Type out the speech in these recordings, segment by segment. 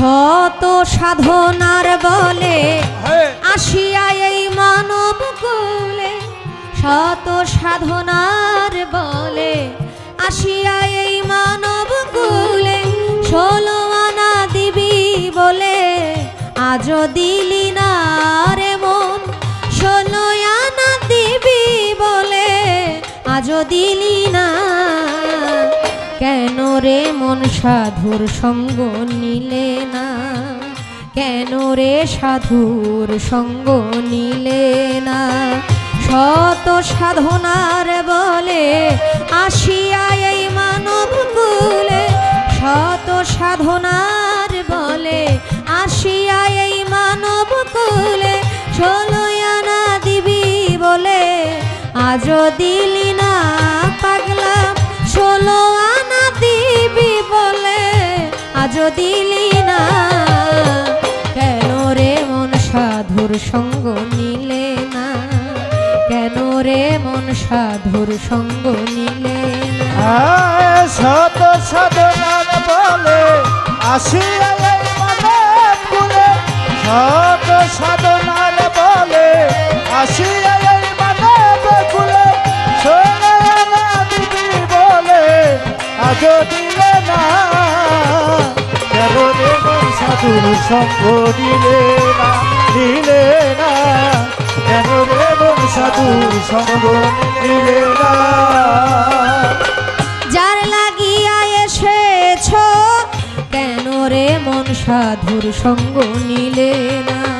শত সাধনার বলে হে আসিয়া এই মানব কুলে শত সাধনার বলে আসিয়া এই মানব কুলে ষোলো আনা দিবি বলে আজও দিলি না রে মন। ষোলো আনা দিবি বলে আজও দিলি না। কেন রে মন সাধুর সঙ্গ নিলে না? কেন রে সাধুর সঙ্গ নিলে না? শত সাধনার বলে আসিয়া এই মানব কুলে। শত সাধনার বলে আসিয়া এই মানব কুলে। আনা দিবি বলে আজ দিলি না পাগলা ষোলো দিলি না, কেন রে মন সাধুর সঙ্গ নিলে না? কেন রে মন সাধুর সঙ্গ নিলে না? শত সাধনার বলে আসিয়া সঙ্গ না না। কেন রে সাধুর সঙ্গ না? যার লাগিয়া কেন রে মন সাধুর সঙ্গ নিলে না?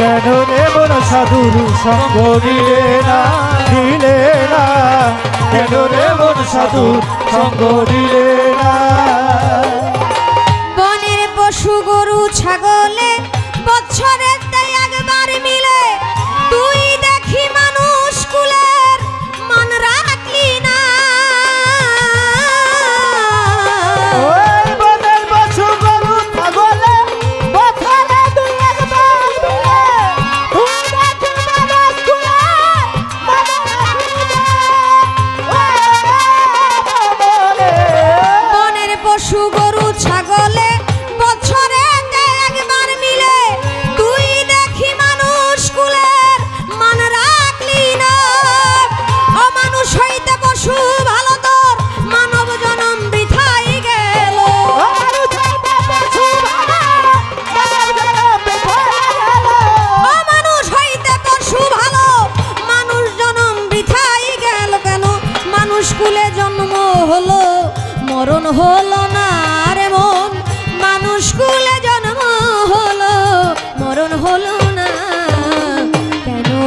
কেন রে মোর সাধুর সঙ্গ দিলে না দিলে না কেন রে মোর সাধুর সঙ্গ দিলে না। 죽어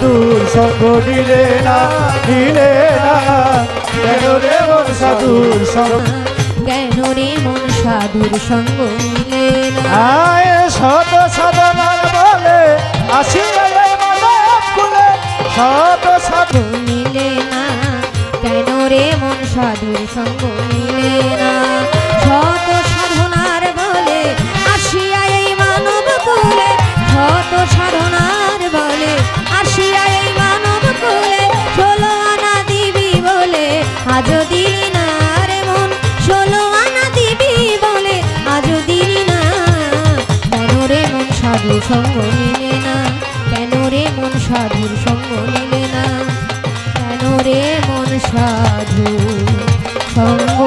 সাধুর সঙ্গ নিলে না নিলে না। কেন রে মোর সাধুর সঙ্গ? কেন রে মন সাধুর সঙ্গ নিলে না? আয় শত সাধনার বলে আসি কুলে। শত সাধ নিলে না। কেন রে মন সাধুর সঙ্গ নিলে না? শত সঙ্গ নিলে না? কেন রে মন সাধুর সঙ্গ নিলে না? কেন রে মন সাধু সঙ্গ